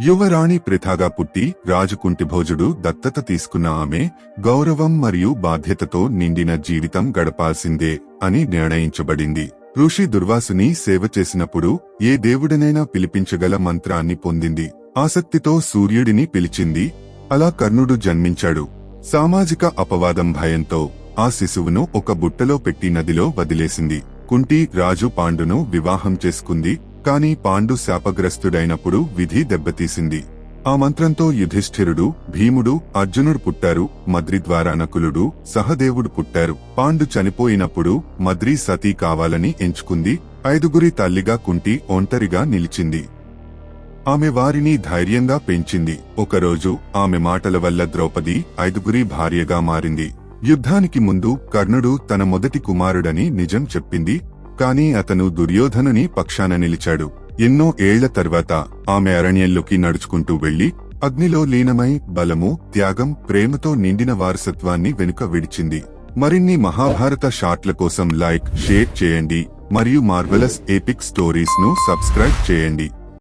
యువరాణి ప్రథాగా పుట్టి రాజుకుంటిభోజుడు దత్తత తీసుకున్న ఆమె గౌరవం మరియు బాధ్యతతో నిండిన జీవితం గడపాల్సిందే అని నిర్ణయించబడింది. ఋషి దుర్వాసుని సేవ చేసినప్పుడు ఏ దేవుడినైనా పిలిపించగల మంత్రాన్ని పొందింది. ఆసక్తితో సూర్యుడిని పిలిచింది. అలా కర్ణుడు జన్మించాడు. సామాజిక అపవాదం భయంతో ఆ శిశువును ఒక బుట్టలో పెట్టి నదిలో వదిలేసింది. కుంటి రాజు పాండును వివాహం చేసుకుంది. కాని పాండు శాపగ్రస్తుడైనప్పుడు విధి దెబ్బతీసింది. ఆ మంత్రంతో యుధిష్ఠిరుడు భీముడు అర్జునుడు పుట్టారు మద్రి ద్వారా నకులుడు సహదేవుడు పుట్టారు. పాండు చనిపోయినప్పుడు మద్రి సతీ కావాలని ఎంచుకుంది ఐదుగురి తల్లిగా కుంటి ఒంటరిగా నిలిచింది. ఆమె వారిని ధైర్యంగా పెంచింది. ఒకరోజు ఆమె మాటల వల్ల ద్రౌపది ఐదుగురి భార్యగా మారింది. యుద్ధానికి ముందు కర్ణుడు తన మొదటి కుమారుడని నిజం చెప్పింది కాని అతను దుర్యోధనుని పక్షాన నిలిచాడు. ఎన్నో ఏళ్ళ తర్వాత ఆమె అరణ్యంలోకి నడుచుకుంటూ వెళ్ళి అగ్నిలో లీనమై బలము త్యాగం ప్రేమతో నిండిన వారసత్వాన్ని వెనుక విడిచింది. మరిన్ని మహాభారత షాట్ల కోసం లైక్ షేర్ చేయండి మరియు మార్వెలస్ ఎపిక్ స్టోరీస్ను సబ్స్క్రైబ్ చేయండి.